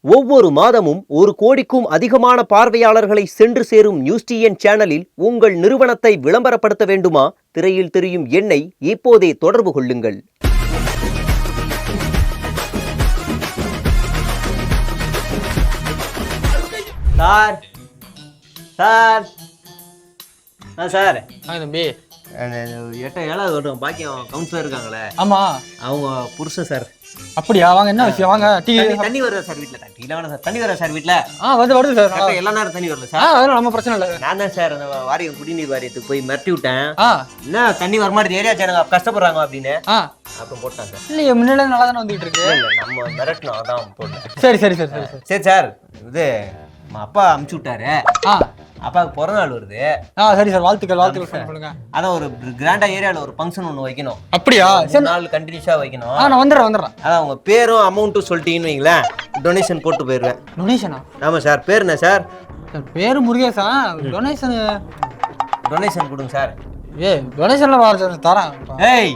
ஒவ்வொரு மாதமும் ஒரு கோடிக்கும் அதிகமான பார்வையாளர்களை சென்று சேரும் நியூஸ் டிஎன் சேனலில் உங்கள் நிறுவனத்தை விளம்பரப்படுத்த வேண்டுமா? திரையில் தெரியும் எண்ணை இப்போதே தொடர்பு கொள்ளுங்கள். சார். சார். ஆ சார். தம்பி. எட்ட ஏழாவது வருடம் பாக்கியம் கவுன்சிலர் இருக்காங்களே. ஆமா. அவங்க புருஷன் சார் அப்படியா? வாங்க என்ன விஷயம்? வாங்க டீ. தண்ணி- வருதா சார் வீட்டில் டீல வேணாம் சார் தண்ணி வருதா சார் ஆ வந்து வருது சார் எல்லா நேரம் தண்ணி வரல சார் அதெல்லாம் நம்ம பிரச்சனை இல்லை நான் தான் சார் அந்த வாரியம் குடிநீர் வாரியத்துக்கு போய் மிரட்டி விட்டேன். என்ன தண்ணி வர மாதிரி ஏரியா ஜனங்க கஷ்டப்படுறாங்க அப்படின்னு. அப்புறம் போட்டான் சார் இல்லையே முன்னாடி நல்லா தானே இருக்கு? இல்ல, இல்ல, நம்ம மிரட்டணும் அதான் போட்டேன். சரி சரி சரி சரி சரி. சரி சார் இது அப்பா அமுச்சு விட்டாரு. அப்பாவுக்கு பிறந்த நாள் வருது. ஆ சரி சார் வாழ்த்துக்கள் வாழ்த்துக்கள் சொல்லுங்க, சொல்லுங்க. அதான் ஒரு கிராண்டா ஏரியாவில் ஒரு ஃபங்க்ஷன் ஒன்று வைக்கணும். அப்படியா? சரி. நாள் கண்டினியூஸாக வைக்கணும். ஆ நான் வந்துடுறேன் வந்துடுறேன். அதான் உங்க பேரும் அமௌண்ட்டும் சொல்லிட்டீங்கன்னு வைங்களேன். டொனேஷன் போட்டு போயிடுவேன். டொனேஷனா ஆமாம் சார் பேர் என்ன சார்? சார் பேரு முருகேசா. டொனேஷன் டொனேஷன் கொடுங்க சார். ஏ டொனேஷன்ல வர சார் தரேன். ஏய்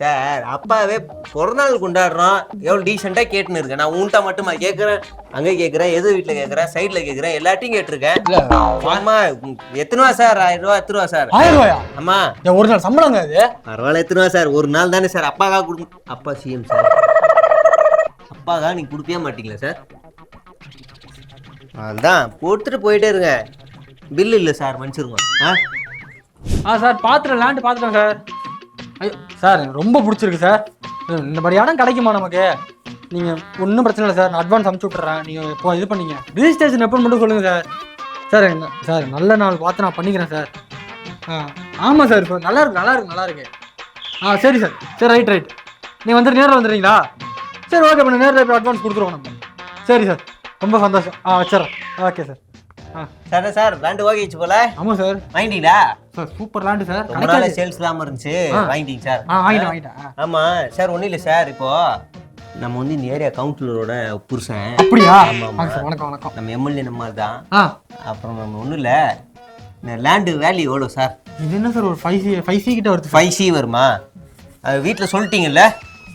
சார் அப்பாவே பிறந்தநாள் கொண்டாடுறோம். எவ்வளோ டீசெண்டாக கேட்டுன்னு இருக்கேன். நான் உன்ட்ட மட்டுமா கேட்குறேன்? அங்கே கேட்குறேன் எது வீட்டில் கேட்குறேன் சைடில் கேட்குறேன் எல்லாத்தையும் கேட்டிருக்கேன். ஆமா எத்தனை ரூபா சார்? ஆயிரம் ரூபா எத்தனை ரூபா சார்? ஆயிரம் ரூபாயா? ஆமா ஏன் ஒரு நாள் சம்பளங்க அது? பரவாயில்ல எத்தனை ரூபா சார்? ஒரு நாள் தானே சார். அப்பாக்கா கொடுக்கும் அப்பா சிஎம் சார். அப்பாக்கா நீங்க கொடுக்கவே மாட்டீங்களா சார்? அதுதான் கொடுத்துட்டு போயிட்டே இருங்க பில் இல்லை சார் மன்னிச்சிருங்க. ஆ? ஆ சார் பார்த்துட்டேன் லேண்ட் பார்த்துட்டேன் சார். ஐயோ. சார் எனக்கு ரொம்ப பிடிச்சிருக்கு சார். இந்த மாதிரி இடம் கிடைக்குமா நமக்கு? நீங்கள் ஒன்றும் பிரச்சனை இல்லை சார். நான் அட்வான்ஸ் அமுச்சு விட்றேன் நீங்கள் இப்போ இது பண்ணீங்க. ரிஜிஸ்ட்ரேஷன் எப்போ மட்டும் சொல்லுங்கள் சார். சார் என்ன- சார் நல்ல நாள் பார்த்து நான் பண்ணிக்கிறேன் சார். ஆ ஆமாம் சார் இப்போ நல்லா இருக்கு நல்லா இருக்கு நல்லா இருக்கு. ஆ சரி சார். சரி ரைட் ரைட் நீங்கள் வந்துட்டு நேரில் வந்துடுறீங்களா? சரி ஓகே பண்ண நேரில் இப்போ அட்வான்ஸ் கொடுத்துருவோம் நம்ம. சரி சார். ரொம்ப சந்தோஷம். ஆ வச்சிடறேன். Okay sir. Sir sir land ஓகேச்சு போல. ஆமாம் சார். வாங்கிட்டீங்களா? Sir super land sir. ரொம்ப நாள் சேல்ஸ் இல்லாமல் இருந்துச்சு. வாங்கிட்டீங்க சார். வாங்கிட்டேன். ஆமா. சார் ஒன்றும் இல்லை சார் இப்போ நம்ம வந்து இந்த ஏரியா கவுன்சிலரோட புருஷன். அப்படியா? ஆமா, ஆமா. வணக்கம் வணக்கம். நம்ம எம்எல்ஏ நம்ம தான் அப்புறம் நம்ம ஒன்றும் இல்லை. இந்த லேண்டு வேல்யூ எவ்வளோ சார்? இது என்ன சார் ஒரு ஃபைவ் சி ஃபைவ் சி கிட்ட வருது ஃபைவ் சி வருமா? அது வீட்டில் சொல்லிட்டீங்கல்ல?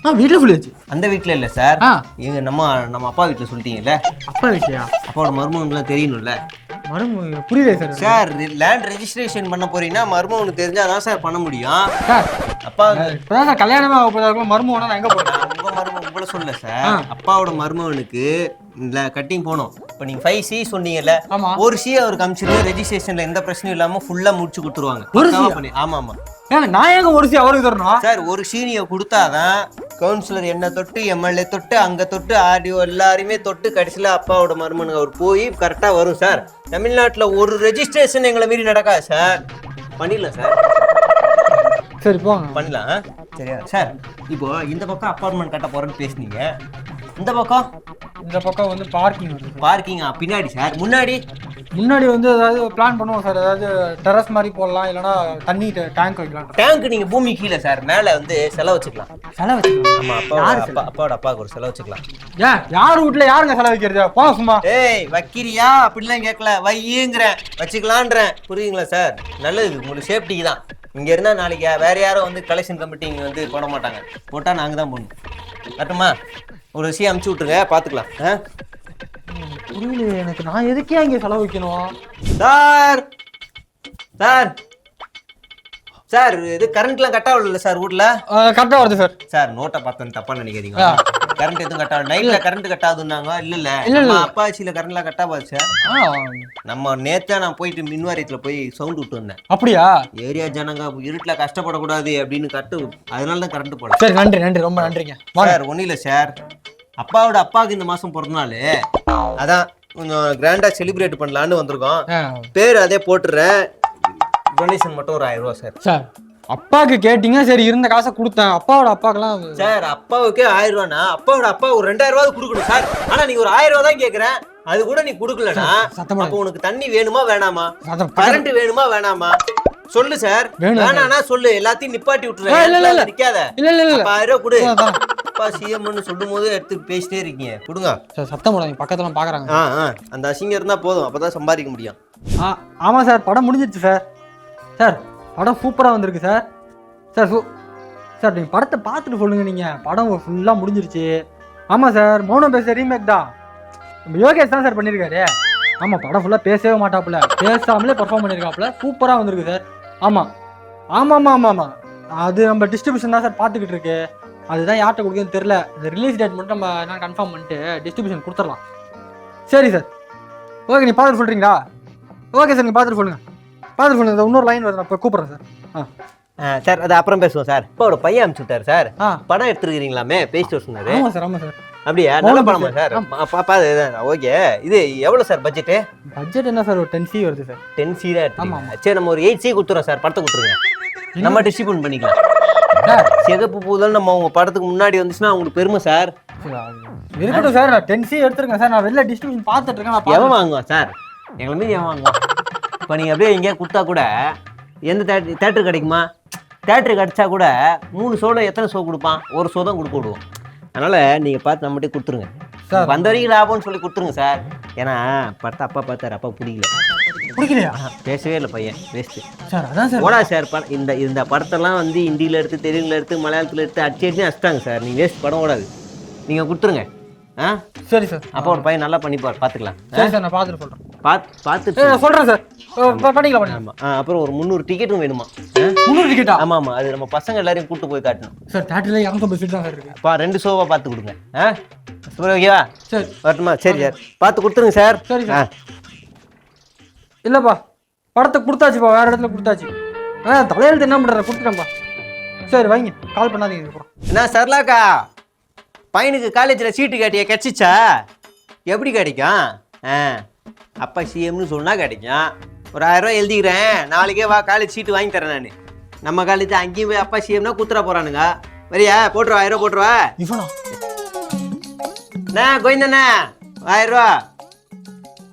ஆ வீட்டில் சொல்லியாச்சு. அந்த வீட்டில் இல்லை சார். ஆ. எங்க நம்ம நம்ம அப்பா வீட்டில் சொல்லிட்டீங்கல்ல? அப்பா விஷயா அப்பாவோட மருமகனுக்குலாம் தெரியணும்ல. மரும் புரியுதே சார். சார் லேண்ட் ரெஜிஸ்ட்ரேஷன் பண்ண போறீங்கன்னா மருமகனுக்கு தெரிஞ்சால் தான் சார் பண்ண முடியும். சார் அப்பா இப்போதான் சார் கல்யாணமே ஆக போதாக்கும் மருமகனா நான் எங்கே போகிறேன் நான் உங்க மருமகன் உங்களை சொல்ல சார். அப்பாவோட மருமகனுக்கு இந்த கட்டிங் போகணும் இப்போ நீங்கள் ஃபைவ் சி சொன்னீங்கல்ல ஒரு சி அவருக்கு அமிச்சிருந்து ரெஜிஸ்ட்ரேஷன்ல எந்த பிரச்சனையும் இல்லாம ஃபுல்லா முடிச்சு கொடுத்துருவாங்க. ஒரு? பண்ணி ஆமா ஆமா நான் ஏங்க ஒரு சி அவருக்கு தரணும்? சார் ஒரு சீனியை கொடுத்தாதான் கவுன்சிலர் என்ன தொட்டு எம்எல்ஏ தொட்டு அங்க தொட்டு ஆர்டிஓ எல்லாரையுமே தொட்டு கடைசியில அப்பாவோட மருமனுங்க அவர் போய் கரெக்டா வரும் சார். தமிழ்நாட்டுல ஒரு ரெஜிஸ்ட்ரேஷன் எங்களை மீறி நடக்காது சார். பண்ணிடலாம் சார். சரி போங்க. பண்ணலாம்? சரியா சார் இப்போ இந்த பக்கம் அப்பார்ட்மெண்ட் கட்ட போறேன்னு பேசுனீங்க. இந்த பக்கம்? இந்த பக்கம் வந்து பார்க்கிங் வருது சார் பார்க்கிங் பின்னாடி சார். முன்னாடி? முன்னாடி வந்து ஏதாவது பிளான் பண்ணுவோம் சார் ஏதாவது டெரஸ் மாதிரி போடலாம் இல்லைன்னா தண்ணி டேங்க் வைக்கலாம் டேங்க் நீங்க பூமி கீழே சார் மேல வந்து செலவு வச்சுக்கலாம். செலவு வச்சுக்கலாம். ஆமா அப்பாவோட அப்பா அப்பாவோட அப்பாவுக்கு ஒரு செலவு வச்சுக்கலாம். ஏன் யார் வீட்டில் யாருங்க செலவு வைக்கிறது? போங்க சும்மா. ஏய் வைக்கிறியா? அப்படிலாம் கேட்கல வையுங்கிறேன். வச்சுக்கலான்றேன். புரியுதுங்களா சார் நல்லது. உங்களுக்கு சேஃப்டிக்கு தான். இங்க இருந்தா நாளைக்கு வேற யாரும் வந்து கலெக்ஷன் கமிட்டி இங்க வந்து போட மாட்டாங்க. போட்டா நாங்க தான் போடணும். கட்டுமா ஒரு விஷயம் அமுச்சு விட்டுருங்க. பாத்துக்கலாம். ஆ? புரியல எனக்கு நான் எதுக்கே இங்கே செலவு வைக்கணும்? சார்! சார்! சார் இது கரண்ட்லாம் கட் ஆகல சார் வீட்ல. கரெக்டாக வருது சார். சார் நோட்டை பார்த்தேன்னு தப்பா நினைக்காதீங்க. கரண்ட் எதுவும் கட் ஆகல. நைட்ல கரண்ட் கட் ஆகுதுன்னாங்க. இல்ல இல்ல. இல்ல, அப்பாச்சியில கரண்ட்லாம் கட் ஆகாது சார். நம்ம நேத்தா நான் போயிட்டு மின்வாரியத்துல போய் சவுண்ட் விட்டு வந்தேன். அப்படியா? ஏரியா ஜனங்க இருட்டுல கஷ்டப்படக்கூடாது அப்படின்னு கட்டு அதனால தான் கரண்ட் போல சரி நன்றி நன்றி. ரொம்ப நன்றிங்க. சார் ஒன்றும் இல்லை சார். அப்பாவோட அப்பாவுக்கு இந்த மாசம் பிறந்த நாள் அதான் கொஞ்சம் கிராண்டா செலிப்ரேட் பண்ணலான்னு வந்திருக்கோம். பேர் அதே போட்டுறேன் டொனேஷன் மட்டும் ஒரு ஆயிரம் ரூபா சார். சார் அப்பாவுக்கு கேட்டீங்க சரி இருந்த காசை கொடுத்தேன். அப்பாவோட அப்பாக்கெல்லாம் சார் அப்பாவுக்கே ஆயிரம் ரூபானா? அப்பாவோட அப்பா ஒரு ரெண்டாயிரம் ரூபாய் கொடுக்கணும் சார். ஆனா நீங்க ஒரு ஆயிரம் ரூபா தான் கேக்குறேன். அது கூட நீ கொடுக்கலனா அப்போ உனக்கு தண்ணி வேணுமா வேணாமா? கரண்ட் வேணுமா வேணாமா? சொல்லு சார். வேணும் வேணானா சொல்லு. எல்லாத்தையும் நிப்பாட்டி ஏய், இல்ல, இல்ல, நிக்காத. ஆயிரம் ரூபாய் கொடு. அப்பா சிஎம்னு சொல்லும் போது எடுத்து பேசிட்டே இருக்கீங்க. கொடுங்க. சார் சத்தம் போடாதீங்க. பக்கத்துல பாக்குறாங்க ஆ ஆ. அந்த அசிங்கம் இருந்தா போதும். அப்பதான் சம்பாதிக்க முடியும். ஆ ஆமாம் சார். படம் முடிஞ்சிருச்சு சார். சார் படம் சூப்பராக வந்திருக்கு சார். சார் சூ சார் நீங்கள் படத்தை பார்த்துட்டு சொல்லுங்கள் நீங்கள் படம் ஃபுல்லாக முடிஞ்சிருச்சு. ஆமா சார். மௌனம் பேச ரீமேக் தான். நம்ம யோகேஷ் தான் சார் பண்ணியிருக்காரு ஆமா படம் ஃபுல்லா பேசவே மாட்டாப்புல. பேசாமலே பெர்ஃபார்ம் பண்ணியிருக்காப்புல சூப்பரா வந்திருக்கு சார். ஆமா. ஆமா ஆமா ஆமா ஆமா அது நம்ம டிஸ்ட்ரிபியூஷன் தான் சார் பார்த்துக்கிட்டு இருக்கு. அதுதான் யார்கிட்ட கொடுக்குதுன்னு தெரியல. இந்த ரிலீஸ் டேட் மட்டும் நம்ம என்ன கன்ஃபார்ம் பண்ணிட்டு டிஸ்ட்ரிபியூஷன் கொடுத்துடலாம். சரி சார் ஓகே நீ பார்த்துட்டு சொல்றீங்களா? ஓகே சார் நீங்க பார்த்துட்டு சொல்லுங்க. பார்த்துட்டு சொல்லுங்க. இந்த இன்னொரு லைன் வருது. நான் இப்போ கூப்பிட்றேன் சார் ஆ. சார் அது அப்புறம் பேசுவோம் சார் அப்பாவோட பையன் அனுப்பிச்சு விட்டாரு சார் படம் எடுத்துருக்கீங்களாமே பேசிட்டு சொன்னாரு. ஆமா சார் ஆமா சார் அப்படியா? நல்ல படமா சார் பாப்பா ஓகே இது எவ்வளவு சார் பட்ஜெட்டு பட்ஜெட் என்ன சார் ஒரு டென் சி வருது சார் டென் சி தான். சரி நம்ம ஒரு எயிட் சி கொடுத்துறோம் சார் படத்தை கொடுத்துருங்க. நம்ம டிஸ்ட்ரிபியூட் பண்ணிக்கலாம். சார் சிகப்பு பூதல் நம்ம உங்க படத்துக்கு முன்னாடி வந்துச்சுன்னா உங்களுக்கு பெருமை சார். இருக்கட்டும் சார் நான் டென் சி எடுத்துருக்கேன் சார். நான் வெளில டிஸ்ட்ரிபியூஷன் பார்த்துட்டு இருக்கேன் எவன் வாங்குவான் சார்? எங்களை மீறி எவன் வாங்குவான்? இப்போ நீங்கள் அப்படியே எங்கேயா கொடுத்தா கூட எந்த தேட்டர் தேட்டர் கிடைக்குமா? தேட்டர் கிடைச்சா கூட மூணு ஷோவில் எத்தனை ஷோ கொடுப்பான்? ஒரு ஷோ தான் கொடுக்க விடுவோம். அதனால் நீங்கள் பார்த்து நம்மகிட்டே கொடுத்துருங்க. சார். வந்த வரைக்கும் லாபம்னு சொல்லி கொடுத்துருங்க சார். ஏன்னா படத்தை அப்பா பார்த்தாரு அப்பா பிடிக்கல பிடிக்கலையா பேசவே இல்லை பையன் வேஸ்ட்டு சார் அதான் சார். ஓடா சார் படம் இந்த இந்த படத்தெல்லாம் வந்து ஹிந்தியில் எடுத்து தெலுங்குல எடுத்து மலையாளத்தில் எடுத்து அடிச்சு அடிச்சு அடிச்சிட்டாங்க சார். நீங்கள் வேஸ்ட் படம் ஓடாது. நீங்கள் கொடுத்துருங்க. ஆ? சரி சார். அப்போ ஒரு பையன் நல்லா பண்ணிப்பார் பார்த்துக்கலாம் சரி சார் நான் பார்த்துட்டு சொல்கிறேன் பார்த்து பார்த்துட்டு சொல்கிறேன் சார். பண்ணிக்கலாம் பண்ணிக்கலாம். அப்புறம் ஒரு முந்நூறு டிக்கெட்டும் வேணுமா? முந்நூறு டிக்கெட்டா ஆமா ஆமா. அது நம்ம பசங்க எல்லாரையும் கூட்டு போய் காட்டணும். சார் தேட்டரில் இரநூத்தம்பது சீட் தான் சார் இருக்கு. அப்பா ரெண்டு ஷோவா பார்த்து கொடுங்க. ஆ? ஓகேவா சரி. வரட்டுமா? சரி சார். பார்த்து கொடுத்துருங்க சார். சரி ஆ. சார் இல்லைப்பா படத்தை கொடுத்தாச்சுப்பா வேற இடத்துல கொடுத்தாச்சு. ஆ தலையெழுத்து என்ன பண்ணுற கொடுத்துட்டேன்ப்பா. சரி வைங்க. கால் பண்ணாதீங்க என்ன சரலாக்கா பையனுக்கு காலேஜில் சீட்டு கேட்டியா கிடச்சிச்சா? எப்படி கிடைக்கும்? ஆ அப்பா சிஎம்னு சொன்னால் கிடைக்கும். ஒரு ஆயிரம் ரூபாய் எழுதிக்கிறேன். நாளைக்கே வா காலேஜ் சீட்டு வாங்கி தரேன் நான். நம்ம காலேஜ் அங்கேயும் போய் அப்பா சிஎம்னா குத்துற போகிறானுங்க வரியா? போட்டுருவா ஆயிரம் ரூபா போட்டுருவா. இவனா? அண்ணா கோவிந்தண்ணா ஆயிரம் ரூபா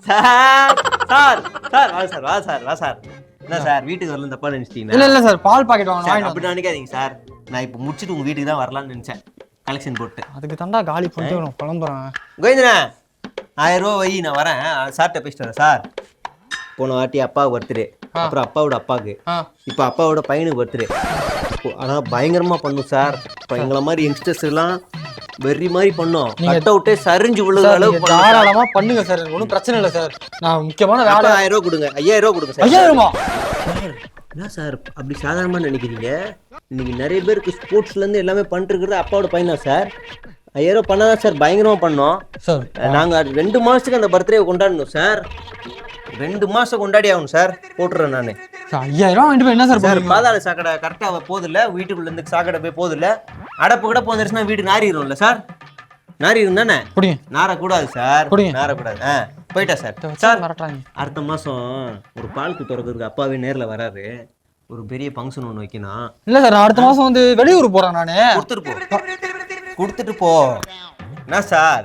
சார் சார் சார் வா சார் வா சார் வா சார். என்ன சார் வீட்டுக்கு வரல தப்பா நினைச்சிட்டீங்கன்னா இல்லை இல்லை சார் பால் பாக்கெட் வாங்க சார், வாங்கிட்டு அப்படி நினைக்காதீங்க சார். நான் இப்போ முடிச்சுட்டு உங்க வீட்டுக்கு தான் வரலாம்னு நினைச்சேன். கலெக்ஷன் போட்டு. அதுக்கு தாண்டா காலி பண்ணிட்டு நான் கிளம்புறேன் கோவிந்தண்ணா ஆயிரம் ரூபா வை நான் வரேன். சார்கிட்ட பேசிட்டு வரேன் சார். போன வாட்டி அப்பா பர்த்டே. அப்புறம் அப்பாவோட அப்பாவுக்கு. இப்போ அப்பாவோட பையனுக்கு பர்த்டே. ஆனால் பயங்கரமா பண்ணும் சார். இப்போ எங்களை மாதிரி யங்ஸ்டர்ஸ் எல்லாம் வெறி மாதிரி பண்ணோம். கட் அவுட்டே சரிஞ்சு விழுகிற சார் அளவுக்கு. தாராளமா பண்ணுங்க சார் ஒன்றும் பிரச்சனை இல்லை சார். நான் முக்கியமான வேலை ஆயிரம் ரூபா கொடுங்க. ஐயாயிரம் ரூபா கொடுங்க சார். ஐயாயிரமா? என்ன சார் அப்படி சாதாரணமா நினைக்கிறீங்க? இன்னைக்கு நிறைய பேருக்கு ஸ்போர்ட்ஸ்ல இருந்து எல்லாமே பண்ணிட்டு இருக்கிறது அப்பாவோட பையனா சார். ஐயாயிரம் பண்ணாதான் சார் பயங்கரமா பண்ணோம். சார் நாங்க ரெண்டு மாசத்துக்கு அந்த பர்த்டே கொண்டாடணும் சார். ரெண்டு மாசம் கொண்டாடி ஆகணும் சார். போட்டுறேன் நான். ஐயாயிரம் வாங்கிட்டு போய் என்ன சார் பாதாள சாக்கடை கரெக்டாக போகுது இல்ல வீட்டுக்குள்ள இருந்து சாக்கடை போய் போகுது இல்ல அடப்பு கூட போந்துருச்சுன்னா வீடு நாரிடும்ல சார்? நாரிடும் தானே? புடிங்க நாரக்கூடாது சார். புடிங்க. நாரக்கூடாது. ஆ போயிட்டா சார். சார் மிரட்டுறாங்க. அடுத்த மாசம் ஒரு பால் குத்துறதுக்கு அப்பாவே நேர்ல வராரு. ஒரு பெரிய ஃபங்க்ஷன் ஒன்று வைக்கணும். இல்ல சார் நான் அடுத்த மாசம் வந்து வெளியூர் போறேன் நானு. கொடுத்துட்டு போ. கொடுத்துட்டு போ. என்ன சார்?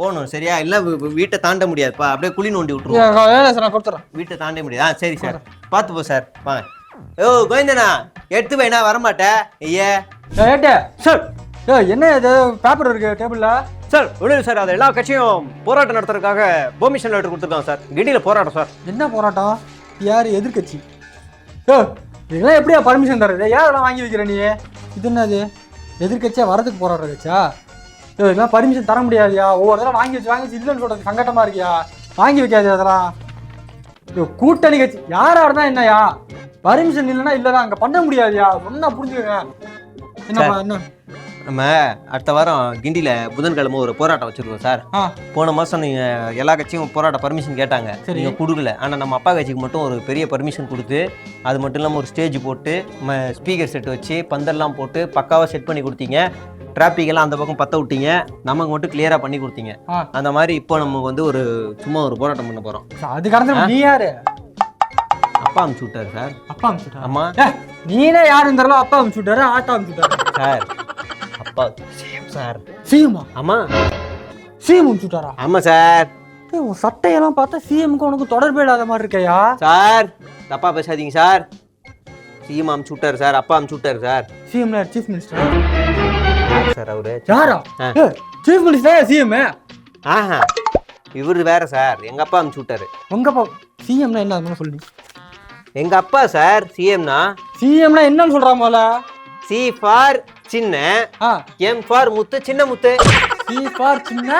போகணும் சரியா? இல்லை வீட்டை தாண்ட முடியாதுப்பா. அப்படியே குழி நோண்டி விட்டுருவோம். வேலை சார் நான் கொடுத்துறேன். வீட்டை தாண்ட முடியாது. ஆ சரி சார். பார்த்து போ சார். வாங்க ஓ கோவிந்தனா எடுத்து வைனா வரமாட்டேன் ஐயே. ஏட்டே சார் ஏ என்ன இது? பேப்பர் இருக்கு டேபிள்ல சார் ஒன்றும் சார். அது எல்லா கட்சியும் போராட்டம் நடத்துறதுக்காக பெர்மிஷன் லெட்டர் கொடுத்துருக்காங்க சார். கிண்டியில் போராட்டம் சார். என்ன போராட்டம்? யார் எதிர்க்கட்சி. ஏ இதெல்லாம் எப்படியா பர்மிஷன் தர்றது? ஏன் இதெல்லாம் வாங்கி வைக்கிற நீ? இது என்னது? எதிர்க்கட்சியா வரதுக்கு போராடுற கட்சியா ஏ இதெல்லாம் பர்மிஷன் தர முடியாதுயா? ஒவ்வொரு தடவை வாங்கி வச்சு வாங்கி வச்சு இல்லைன்னு சொல்றது சங்கட்டமா இருக்கியா? வாங்கி வைக்காது அதெல்லாம். கூட்டணி கட்சி யாரா இருந்தா என்னயா? பர்மிஷன் இல்லைன்னா இல்லைதான் அங்க பண்ண முடியாதுயா? சொன்னா புரிஞ்சுக்கங்க. என்னப்பா என்ன? நம்ம அடுத்த வாரம் கிண்டியில் புதன்கிழமை ஒரு போராட்டம் வச்சிருக்கோம் சார். போன மாதம் நீங்கள் எல்லா கட்சியும் போராட்ட பர்மிஷன் கேட்டாங்க. நீங்கள் கொடுக்கல. ஆனால் நம்ம அப்பா கட்சிக்கு மட்டும் ஒரு பெரிய பர்மிஷன் கொடுத்து அது மட்டும் இல்லாமல் ஒரு ஸ்டேஜ் போட்டு நம்ம ஸ்பீக்கர் செட் வச்சு பந்தல்லாம் போட்டு பக்காவாக செட் பண்ணி கொடுத்தீங்க. டிராஃபிக் எல்லாம் அந்த பக்கம் பற்ற விட்டீங்க. நமக்கு மட்டும் கிளியராக பண்ணி கொடுத்தீங்க. அந்த மாதிரி இப்போ நமக்கு வந்து ஒரு சும்மா ஒரு போராட்டம் பண்ண போகிறோம் அது கடந்து நீ யாரு? அப்பா அனுப்பிச்சு விட்டாரு சார். அப்பா அனுப்பிச்சுட்டா ஆமாம் ஏ, நீனே யாருன்னு தெரியல அப்பா அனுப்பிச்சுட்டாரு ஆட்டா அனுப்பிச்சுட்டாரு சார். அப்பா சேம் சார். சிஎம்மா ஆமாம் சிஎம் அனுப்பிச்சுட்டாரா ஆமாம் சார். உன் சட்டையெல்லாம் பார்த்தா சிஎம்க்கு உனக்கு தொடர்பு இல்லாத மாதிரி இருக்கையா? சார். தப்பா பேசாதீங்க சார். சிஎம் அமுச்சு விட்டாரு சார். அப்பா அமுச்சு விட்டாரு சார். சிஎம்ல சீஃப் மினிஸ்டர் யார் சார் அவரு யாரா. சீஃப் மினிஸ்டர் சிஎம் ஆஹா இவரு வேற சார். எங்க அப்பா அமுச்சு விட்டாரு. உங்க அப்பா சிஎம்னா என்ன? அது சொல்லு எங்க அப்பா சார் சிஎம்னா சிஎம்னா என்னன்னு சொல்றா போல சி ஃபார் சின்ன ஆ. M for Muthu Chinna Muthu. C for Chinna?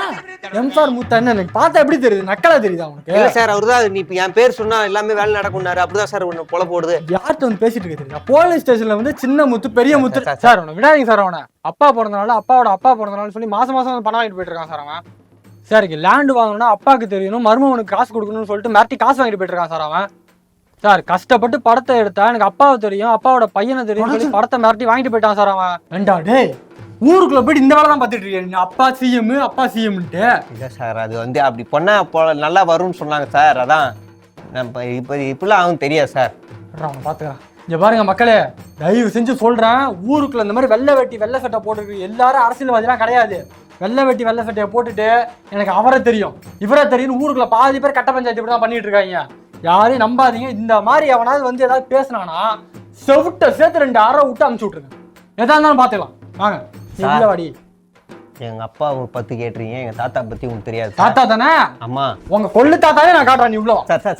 M for முத்தா என்ன? எனக்கு பார்த்தா எப்படி தெரியுது? நக்கலா தெரியுதா உனக்கு? இல்ல சார் அவர்தான் நீ இப்ப என் பேர் சொன்னா எல்லாமே வேலை நடக்கும்னாரு. அப்படிதான் சார் உன்னை பொல போடுது. யார்கிட்ட வந்து பேசிட்டு இருக்க தெரியுதா? போலீஸ் ஸ்டேஷன்ல வந்து சின்ன முத்து பெரிய முத்து. சார், அவனை விடாதீங்க சார் அவனை. அப்பா பிறந்தனால அப்பாவோட அப்பா பிறந்தனால சொல்லி மாசம் மாசம் பணம் வாங்கிட்டு போயிட்டு இருக்கான் சார் அவன். சார் இங்க லேண்ட் வாங்கணும்னா அப்பாவுக்கு தெரியணும் மருமகனுக்கு காசு கொடுக்கணும்னு சொல்லிட்டு மிரட்டி காசு வாங்கிட்டு போயிட்டு இருக்கான் சார் அவன். சார் கஷ்டப்பட்டு படத்தை எடுத்தா எனக்கு அப்பாவை தெரியும் அப்பாவோட பையனை தெரியும் சொல்லி படத்தை மிரட்டி வாங்கிட்டு போயிட்டான் சார் அவன். டேய் ஊருக்குள்ள போயிட்டு இந்த வேலை தான் பார்த்துட்டு இருக்கேன். அப்பா சிஎம் அப்பா சிஎம்ன்ட்டு இல்ல சார் அது வந்து அப்படி பண்ணா அப்போ நல்லா வரும்னு சொன்னாங்க சார் அதான். நம்ம இப்ப இப்படிலாம் ஆகும் தெரியாது சார். அவனை பார்த்துக்கலாம் இங்க பாருங்க மக்களே தயவு செஞ்சு சொல்றேன் ஊருக்குள்ள இந்த மாதிரி வெள்ளை வெட்டி வெள்ளை சட்டை போட்டுருக்கு எல்லாரும் அரசியல்வாதிலாம் கிடையாது. வெள்ளை வெட்டி வெள்ளை சட்டையை போட்டுட்டு எனக்கு அவரை தெரியும். இவரை தெரியும் ஊருக்குள்ள பாதி பேர் கட்ட பஞ்சாயத்து இப்படி தான் பண்ணிட்டு இருக்காங்க. யாரையும் நம்பாதீங்க. இந்த மாதிரி எவனாவது வந்து ஏதாவது பேசுனானா செவிட்ட சேர்த்து ரெண்டு அரை விட்டு அமுச்சு விட்டுருங்க. எதா இருந்தாலும் பார்த்துக்கலாம். வாங்க. வாடி. எங்க அப்பா ஒரு பத்து கேட்டுறீங்க எங்க தாத்தா பத்தி உங்களுக்கு தெரியாது தாத்தா தானே? அம்மா உங்க கொள்ளு தாத்தாவே நான் காட்டுறேன் நீ உள்ள வா. Sir, sir,